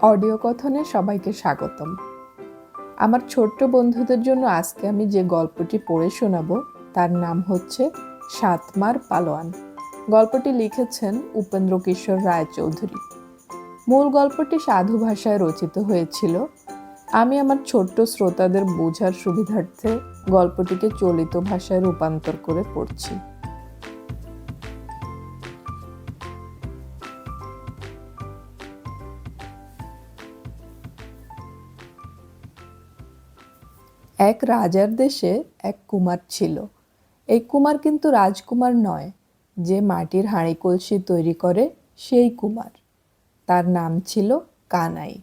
Audio কথনে সবাইকে স্বাগতম। আমার ছোট্ট বন্ধুদের জন্য আজকে আমি যে গল্পটি পড়ে শোনাবো, তার নাম হচ্ছে সাতমার পালোয়ান। গল্পটি লিখেছেন উপেন্দ্র কিশোর রায়চৌধুরী। মূল গল্পটি সাধু ভাষায় রচিত হয়েছিল। আমি আমার ছোট্ট শ্রোতাদের বোঝার সুবিধার্থে গল্পটিকে চলিত ভাষায় রূপান্তর করে পড়ছি। এক রাজার দেশে এক কুমার ছিল। এই কুমার কিন্তু রাজকুমার নয়, যে মাটির হাঁড়ি কলসি তৈরি করে সেই কুমার। তার নাম ছিল কানাই।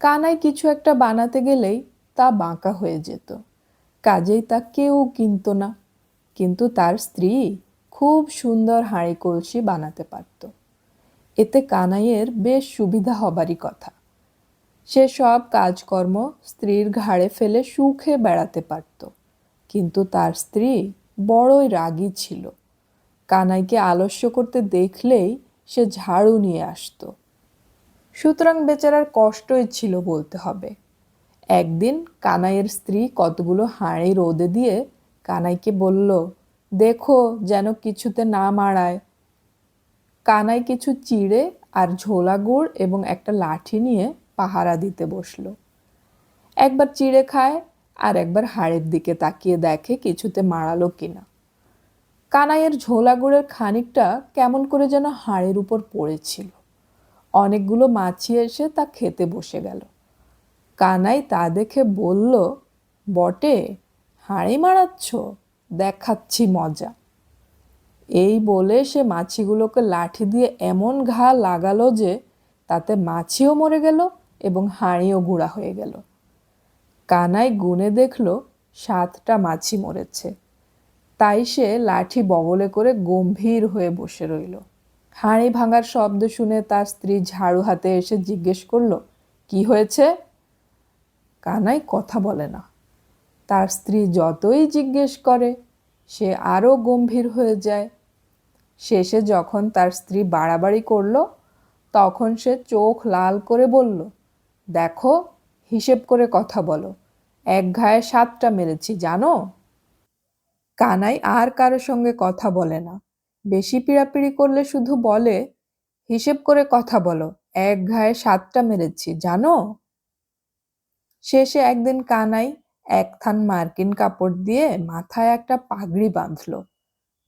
কানাই কিছু একটা বানাতে গেলেই তা বাঁকা হয়ে যেত। কাজেই তা কেউ কিনতো না, কিন্তু তার স্ত্রী খুব সুন্দর হাঁড়ি কলসি বানাতে পারত। এতে কানাইয়ের বেশ সুবিধা হবারই কথা। সে সব কাজকর্ম স্ত্রীর ঘাড়ে ফেলে সুখে বেড়াতে পারত। কিন্তু তার স্ত্রী বড়ই রাগী ছিল। কানাইকে আলস্য করতে দেখলেই সে ঝাড়ু নিয়ে আসতো। সুতরাং বেচারার কষ্টই ছিল বলতে হবে। একদিন কানাইয়ের স্ত্রী কতগুলো হাঁড়ি রোদে দিয়ে কানাইকে বলল, দেখো যেন কিছুতে না মারায় কানাই কিছু চিড়ে আর ঝোলা গুড় এবং একটা লাঠি নিয়ে পাহারা দিতে বসল। একবার চিড়ে খায় আর একবার হাড়ের দিকে তাকিয়ে দেখে কিছুতে মারালো কিনা। কানাইয়ের ঝোলা গুড়ের খানিকটা কেমন করে যেন হাড়ের উপর পড়েছিল। অনেকগুলো মাছি এসে তা খেতে বসে গেল। কানাই তা দেখে বলল, বটে, হাঁড়ি মারাচ্ছ দেখাচ্ছি মজা। এই বলে সে মাছিগুলোকে লাঠি দিয়ে এমন ঘা লাগালো যে তাতে মাছিও মরে গেল এবং হাঁড়িও গুঁড়া হয়ে গেল। কানাই গুনে দেখল, সাতটা মাছি মরেছে। তাই সে লাঠি বগলে করে গম্ভীর হয়ে বসে রইল। হাঁড়ি ভাঙার শব্দ শুনে তার স্ত্রী ঝাড়ু হাতে এসে জিজ্ঞেস করল, কি হয়েছে? কানাই কথা বলে না। তার স্ত্রী যতই জিজ্ঞেস করে, সে আরও গম্ভীর হয়ে যায়। শেষে যখন তার স্ত্রী বাড়াবাড়ি করল, তখন সে চোখ লাল করে বলল দেখো, হিসেব করে কথা বলো। এক ঘায়ে সাতটা মেরেছি, জানো? কানাই আর কারোর সঙ্গে কথা বলে না। বেশি পিড়াপিড়ি করলে শুধু বলে, হিসেব করে কথা বলো, এক ঘায়ে সাতটা মেরেছি, জানো? শেষে একদিন কানাই এক থান মার্কিন কাপড় দিয়ে মাথায় একটা পাগড়ি বাঁধল।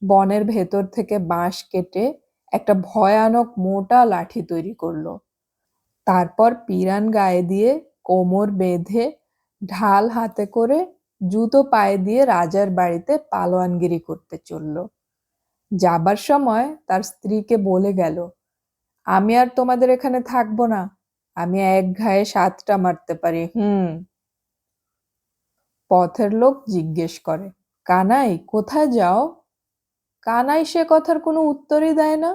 বনের ভেতর থেকে বাঁশ কেটে একটা ভয়ানক মোটা লাঠি তৈরি করল। তারপর পিরান গায়ে দিয়ে কোমর বেঁধে ঢাল হাতে করে জুতো পায়ে দিয়ে রাজার বাড়িতে পালোয়ানগিরি করতে চলল। যাবার সময় তার স্ত্রীকে বলে গেল, আমি আর তোমাদের এখানে থাকব না, আমি এক ঘায়ে সাতটা মারতে পারি, হুম? পথের লোক জিজ্ঞেস করে, কানাই, কোথায় যাও? কানাই সে কথার কোনো উত্তরই দেয় না।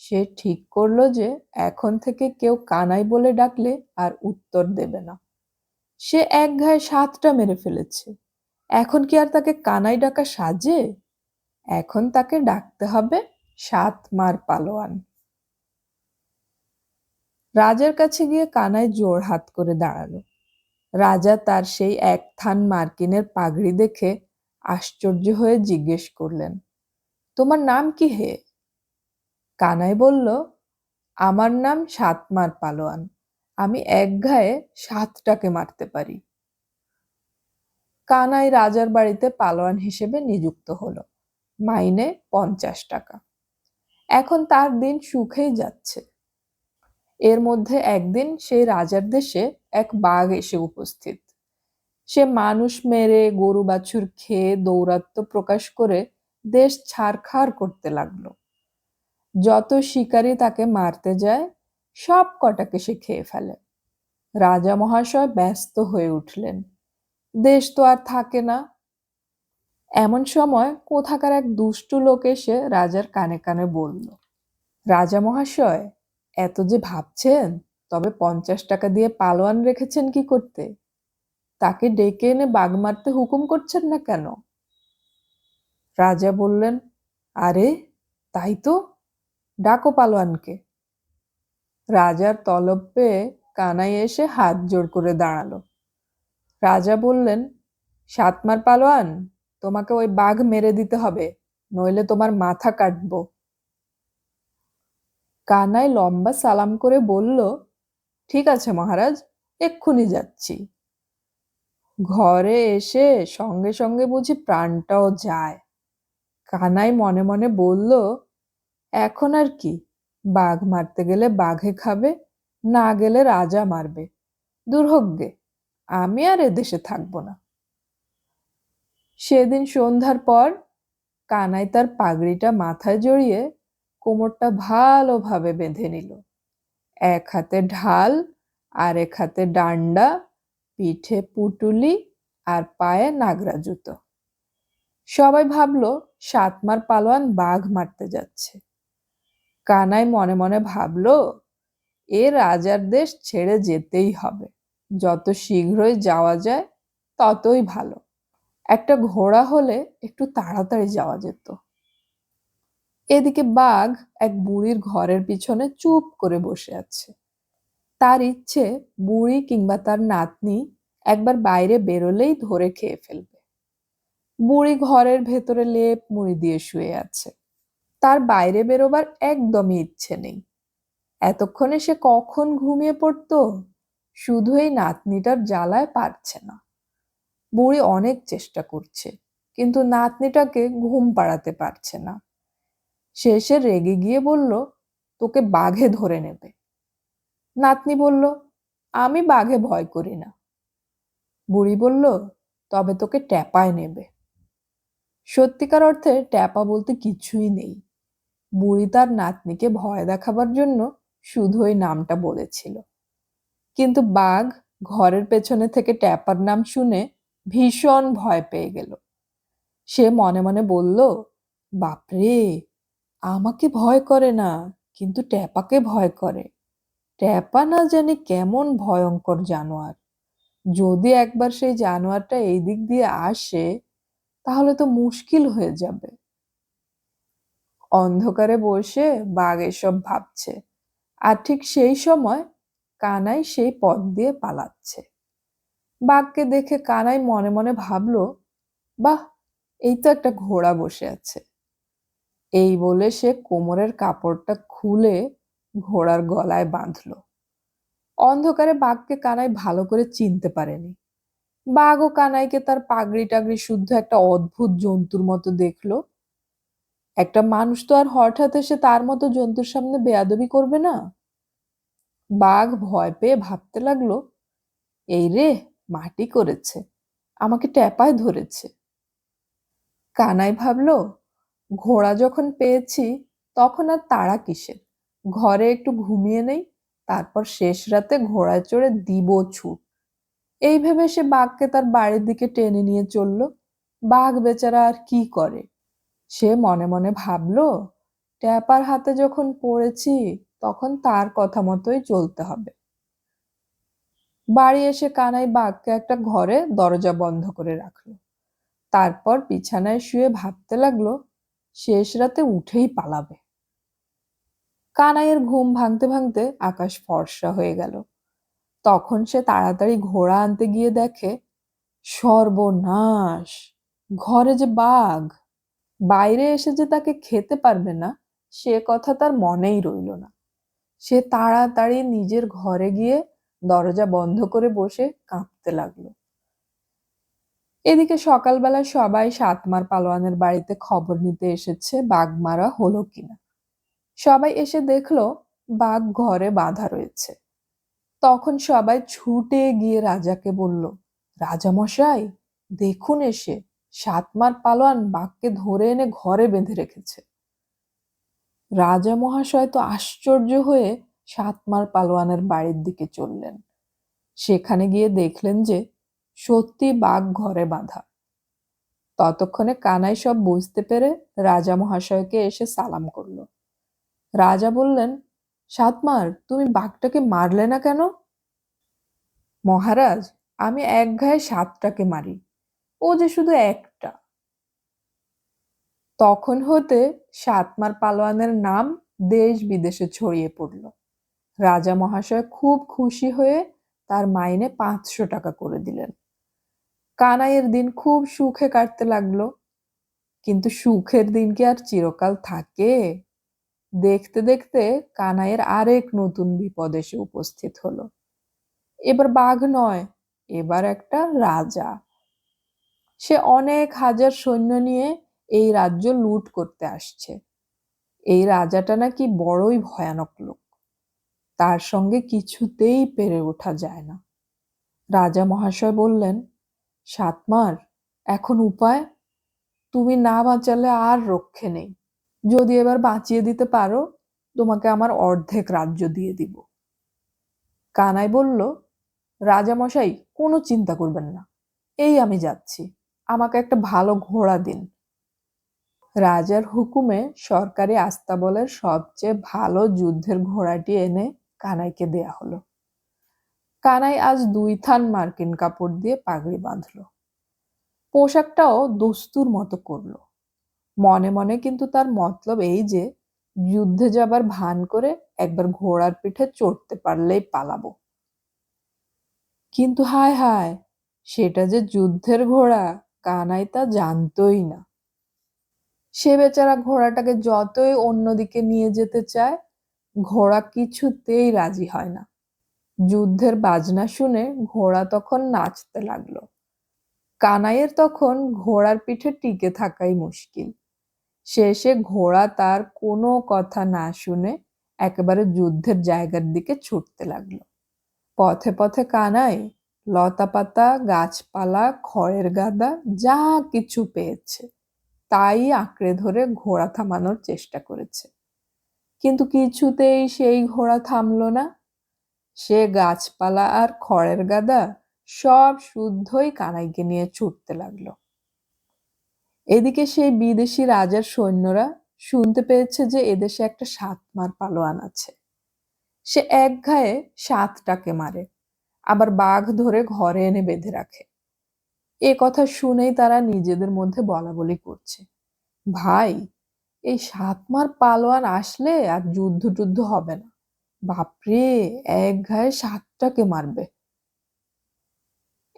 সে ঠিক করল যে এখন থেকে কেউ কানাই বলে ডাকলে আর উত্তর দেবে না। সে এক ঘায়ে সাতটা মেরে ফেলেছে। এখন কি আর তাকে কানাই ডাকা সাজে? এখন তাকে ডাকতে হবে সাত মার পালোয়ান। রাজার কাছে গিয়ে কানাই জোর হাত করে দাঁড়াল। রাজা তার সেই এক থান মার্কিনের পাগড়ি দেখে আশ্চর্য হয়ে জিজ্ঞেস করলেন, তোমার নাম কি হে? কানাই বলল, আমার নাম সাতমার পালোয়ান। আমি এক ঘায়ে সাতটাকে মারতে পারি। কানাই রাজার বাড়িতে পালোয়ান হিসেবে নিযুক্ত হলো, মাইনে পঞ্চাশ টাকা। এখন তার দিন সুখেই যাচ্ছে। এর মধ্যে একদিন সেই রাজার দেশে এক বাঘ এসে উপস্থিত। সে মানুষ মেরে, গরু বাছুর খেয়ে দৌরাত্ম প্রকাশ করে দেশ ছাড়খাড় করতে লাগল। যত শিকারী তাকে মারতে যায়, সব কটাকে সে খেয়ে ফেলে। রাজা মহাশয় ব্যস্ত হয়ে উঠলেন। দেশ তো আর থাকে না। এমন সময় কোথাকার এক দুষ্টু লোক এসে রাজার কানে কানে বলল, রাজা মহাশয়, এত যে ভাবছেন, তবে পঞ্চাশ টাকা দিয়ে পালোয়ান রেখেছেন কি করতে? তাকে ডেকে এনে বাঘ মারতে হুকুম করছেন না কেন? রাজা বললেন, আরে, তাই তো। ডাকো পালোয়ানকে। রাজার তলব পেয়ে কানাই এসে হাত জোড় করে দাঁড়াল। রাজা বললেন, সাতমার পালোয়ান, তোমাকে ওই বাঘ মেরে দিতে হবে, নইলে তোমার মাথা কাটবো। কানাই লম্বা সালাম করে বলল, ঠিক আছে মহারাজ, এক্ষুনি যাচ্ছি। ঘরে এসে সঙ্গে সঙ্গে বুঝি প্রাণটাও যায়। কানাই মনে মনে বলল এখন আর কি? বাঘ মারতে গেলে বাঘে খাবে, না গেলে রাজা মারবে। দুর্ভোগ্যে আমি আর এদেশে থাকব না। সেদিন সন্ধ্যার পর কানাই তার পাগড়িটা মাথায় জড়িয়ে কোমরটা ভালোভাবে বেঁধে নিল। এক হাতে ঢাল আর এক হাতে ডান্ডা, পিঠে পুটুলি আর পায়ে নাগরা জুতো। সবাই ভাবলো, সাতমার পালোয়ান বাঘ মারতে যাচ্ছে। কানাই মনে মনে ভাবলো, এ রাজার দেশ ছেড়ে যেতেই হবে। যত শীঘ্রই যাওয়া যায়, ততই ভালো। একটা ঘোড়া হলে একটু তাড়াতাড়ি যাওয়া যেত। এদিকে বাঘ এক বুড়ির ঘরের পিছনে চুপ করে বসে আছে। তার ইচ্ছে, বুড়ি কিংবা তার নাতনি একবার বাইরে বেরোলেই ধরে খেয়ে ফেলবে। বুড়ি ঘরের ভেতরে লেপ মুড়ি দিয়ে শুয়ে আছে। তার বাইরে বেরোবার একদমই ইচ্ছে নেই। এতক্ষণে সে কখন ঘুমিয়ে পড়তো? শুধু এই নাতনিটার জ্বালায় পারছে না। বুড়ি অনেক চেষ্টা করছে, কিন্তু নাতনিটাকে ঘুম পাড়াতে পারছে না। শেষে রেগে গিয়ে বলল, তোকে বাঘে ধরে নেবে। নাতনি বলল, আমি বাঘে ভয় করি না। বুড়ি বলল, তবে তোকে ট্যাপায় নেবে। সত্যিকার অর্থে ট্যাপা বলতে কিছুই নেই। বুড়ি তার নাতনিকে ভয় দেখাবার জন্য শুধু ওই নামটা বলেছিল। কিন্তু বাঘ ঘরের পেছনে থেকে ট্যাপার নাম শুনে ভীষণ ভয় পেয়ে গেল। সে মনে মনে বলল, বাপরে, আমাকে ভয় করে না, কিন্তু ট্যাপাকে ভয় করে। ট্যাপা না জানি কেমন ভয়ঙ্কর জানোয়ার। যদি একবার সেই জানোয়ারটা এই দিক দিয়ে আসে, তাহলে তো মুশকিল হয়ে যাবে। অন্ধকারে বসে বাঘ এসব ভাবছে। আর ঠিক সেই সময় কানাই সেই পথ দিয়ে পালাচ্ছে। বাঘকে দেখে কানাই মনে মনে ভাবলো, বাহ, এই তো একটা ঘোড়া বসে আছে। এই বলে সে কোমরের কাপড়টা খুলে ঘোড়ার গলায় বাঁধল। অন্ধকারে বাঘকে কানাই ভালো করে চিনতে পারেনি। বাঘ ও কানাইকে তার পাগড়ি টাগড়ি শুদ্ধ একটা অদ্ভুত জন্তুর মতো দেখল। একটা মানুষ তো আর হঠাৎ এসে তার মতো জন্তুর সামনে বেয়াদবি করবে না? বাঘ ভয় পেয়ে ভাবতে লাগল, এই রে, মাটি করেছে, আমাকে ট্যাপায় ধরেছে। কানাই ভাবলো, ঘোড়া যখন পেয়েছি, তখন আর তাড়া কিসের? ঘরে একটু ঘুমিয়ে নেই, তারপর শেষ রাতে ঘোড়ায় চড়ে দিব ছুট। এই ভেবে সে বাঘকে তার বাড়ির দিকে টেনে নিয়ে চলল। বাঘ বেচারা আর কি করে? সে মনে মনে ভাবলো, ট্যাপার হাতে যখন পড়েছি, তখন তার কথা মতোই চলতে হবে। বাড়ি এসে কানাই বাঘকে একটা ঘরে দরজা বন্ধ করে রাখল। তারপর বিছানায় শুয়ে ভাবতে লাগল, শেষ রাতে উঠেই পালাবে। কানাইয়ের ঘুম ভাঙতে ভাঙতে আকাশ ফর্সা হয়ে গেল। তখন সে তাড়াতাড়ি ঘোড়া আনতে গিয়ে দেখে, সর্বনাশ! ঘরে যে বাঘ! বাইরে এসে যে তাকে খেতে পারবে না, সে কথা তার মনেই রইল না। সে তাড়াতাড়ি নিজের ঘরে গিয়ে দরজা বন্ধ করে বসে কাঁপতে লাগল। এদিকে সকালবেলা সবাই সাতমার পালোয়ানের বাড়িতে খবর নিতে এসেছে বাঘ মারা হলো কিনা। সবাই এসে দেখল বাঘ ঘরে বাঁধা রয়েছে। তখন সবাই ছুটে গিয়ে রাজাকে বলল, রাজামশাই, দেখুন এসে। সাতমার পালোয়ান বাঘকে ধরে এনে ঘরে বেঁধে রেখেছে। রাজা মহাশয় তো আশ্চর্য হয়ে সাতমার পালোয়ানের বাড়ির দিকে চললেন। সেখানে গিয়ে দেখলেন যে সত্যি বাঘ ঘরে বাঁধা। ততক্ষণে কানাই সব বুঝতে পেরে রাজা মহাশয়কে এসে সালাম করল। রাজা বললেন, সাতমার, তুমি বাঘটাকে মারলে না কেন? মহারাজ, আমি এক ঘায়ে সাতটাকে মারি। ও যে শুধু একটা তখন হতে সাতমার পালোয়ানের নাম দেশ বিদেশে ছড়িয়ে পড়ল। রাজা মহাশয় খুব খুশি হয়ে তার মাইনে পাঁচশো টাকা করে দিলেন। কানাইয়ের দিন খুব সুখে কাটতে লাগল। কিন্তু সুখের দিন কি আর চিরকাল থাকে? দেখতে দেখতে কানাইয়ের আরেক নতুন বিপদ এসে উপস্থিত হলো। এবার বাঘ নয়, এবার একটা রাজা। সে অনেক হাজার সৈন্য নিয়ে এই রাজ্য লুট করতে আসছে। এই রাজাটা নাকি বড়ই ভয়ানক লোক। তার সঙ্গে কিছুতেই পেরে ওঠা যায় না। রাজা মহাশয় বললেন, সাতমার, এখন উপায়? তুমি না বাঁচালে আর রক্ষে নেই। যদি এবার বাঁচিয়ে দিতে পারো, তোমাকে আমার অর্ধেক রাজ্য দিয়ে দিব। কানাই বলল রাজামশাই কোনো চিন্তা করবেন না। এই আমি যাচ্ছি। আমাকে একটা ভালো ঘোড়া দিন। রাজার হুকুমে সরকারি আস্তাবলের সবচেয়ে ভালো যুদ্ধের ঘোড়াটি এনে কানাইকে দেয়া হলো। কানাই আজ দুই থান মার্কিন কাপড় দিয়ে পাগড়ি বাঁধলো। পোশাকটাও দস্তুর মতো করল। মনে মনে কিন্তু তার মতলব এই যে, যুদ্ধে যাবার ভান করে একবার ঘোড়ার পিঠে চড়তে পারলেই পালাবো। কিন্তু হায় হায়, সেটা যে যুদ্ধের ঘোড়া, কানাই তা জানতই না। সে বেচারা ঘোড়াটাকে যতই অন্যদিকে নিয়ে যেতে চায়, ঘোড়া কিছুতেই রাজি হয় না। যুদ্ধের বাজনা শুনে ঘোড়া তখন নাচতে লাগল। কানাইয়ের তখন ঘোড়ার পিঠে টিকে থাকাই মুশকিল। শেষে ঘোড়া তার কোনো কথা না শুনে একেবারে যুদ্ধের জায়গার দিকে ছুটতে লাগল। পথে পথে কানাই লতাপাতা, গাছপালা, খড়ের গাদা যা কিছু পেয়েছে। তাই আঁকড়ে ধরে ঘোড়া থামানোর চেষ্টা করেছে। কিন্তু কিছুতেই সেই ঘোড়া থামলো না। সে গাছপালা আর খড়ের গাদা সব শুদ্ধই কানাইকে নিয়ে ছুটতে লাগল। এদিকে সেই বিদেশি রাজার সৈন্যরা শুনতে পেয়েছে যে এদেশে একটা সাতমার পালোয়ান আছে। সে এক ঘায়ে সাতটাকে মারে, আবার বাঘ ধরে ঘরে এনে বেঁধে রাখে। এ কথা শুনেই তারা নিজেদের মধ্যে বলা বলি করছে। ভাই, এই সাতমার পালোয়ান আসলে আর যুদ্ধ টুদ্ধ হবে না। বাপরে, এক ঘায়ে সাতটাকে মারবে।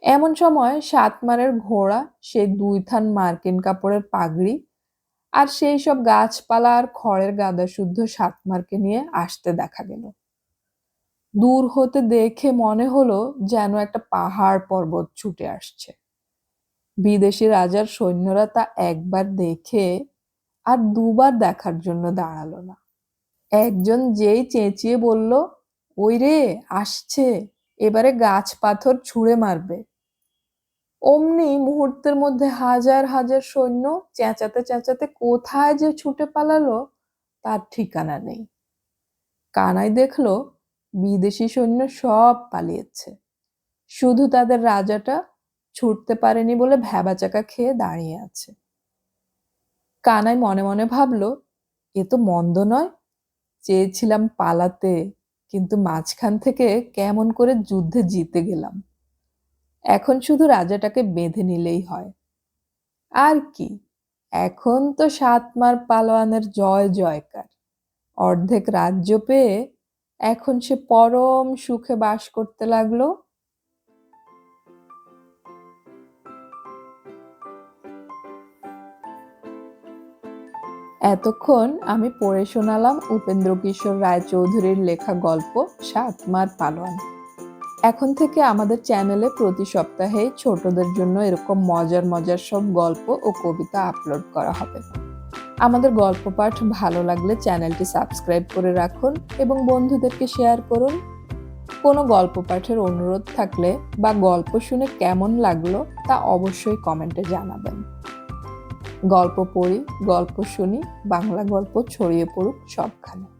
এমন সময় সাতমারের ঘোড়া সেই দুই থান মার্কিন কাপড়ের পাগড়ি আর সেই সব গাছপালা আর খড়ের গাদা শুদ্ধ সাতমারকে নিয়ে আসতে দেখা গেল। দূর হতে দেখে মনে হলো যেন একটা পাহাড় পর্বত ছুটে আসছে। বিদেশি রাজার সৈন্যরা তা একবার দেখে আর দুবার দেখার জন্য দাঁড়াল না। একজন যেই চেঁচিয়ে বলল, ওই রে, আসছে, এবারে গাছ পাথর ছুঁড়ে মারবে। অমনি মুহূর্তের মধ্যে হাজার হাজার সৈন্য চেঁচাতে চেঁচাতে কোথায় যে ছুটে পালালো, তার ঠিকানা নেই। কানাই দেখল, বিদেশি সৈন্য সব পালিয়েছে। শুধু তাদের রাজাটা ছুটতে পারেনি বলে ভ্যাবাচাকা খেয়ে দাঁড়িয়ে আছে। কানাই মনে মনে ভাবলো, এ তো মন্দ নয়। চেয়েছিলাম পালাতে, কিন্তু মাঝখান থেকে কেমন করে যুদ্ধে জিতে গেলাম। এখন শুধু রাজাটাকে বেঁধে নিলেই হয়। আর কি, এখন তো সাতমার পালোয়ানের জয় জয়কার। অর্ধেক রাজ্য পেয়ে এখন সে পরম সুখে বাস করতে লাগল। এতক্ষণ আমি পড়ে শোনালাম উপেন্দ্র কিশোর রায়চৌধুরীর লেখা গল্প সাতমার পালোয়ান এখন থেকে আমাদের চ্যানেলে প্রতি সপ্তাহে ছোটদের জন্য এরকম মজার মজার সব গল্প ও কবিতা আপলোড করা হবে। আমাদের গল্প পাঠ ভালো লাগলে চ্যানেলটি সাবস্ক্রাইব করে রাখুন এবং বন্ধুদেরকে শেয়ার করুন। কোনো গল্প পাঠের অনুরোধ থাকলে বা গল্প শুনে কেমন লাগল তা অবশ্যই কমেন্টে জানাবেন। গল্প পড়ি গল্প শুনি বাংলা গল্প ছড়িয়ে পড়ুক সবখানে।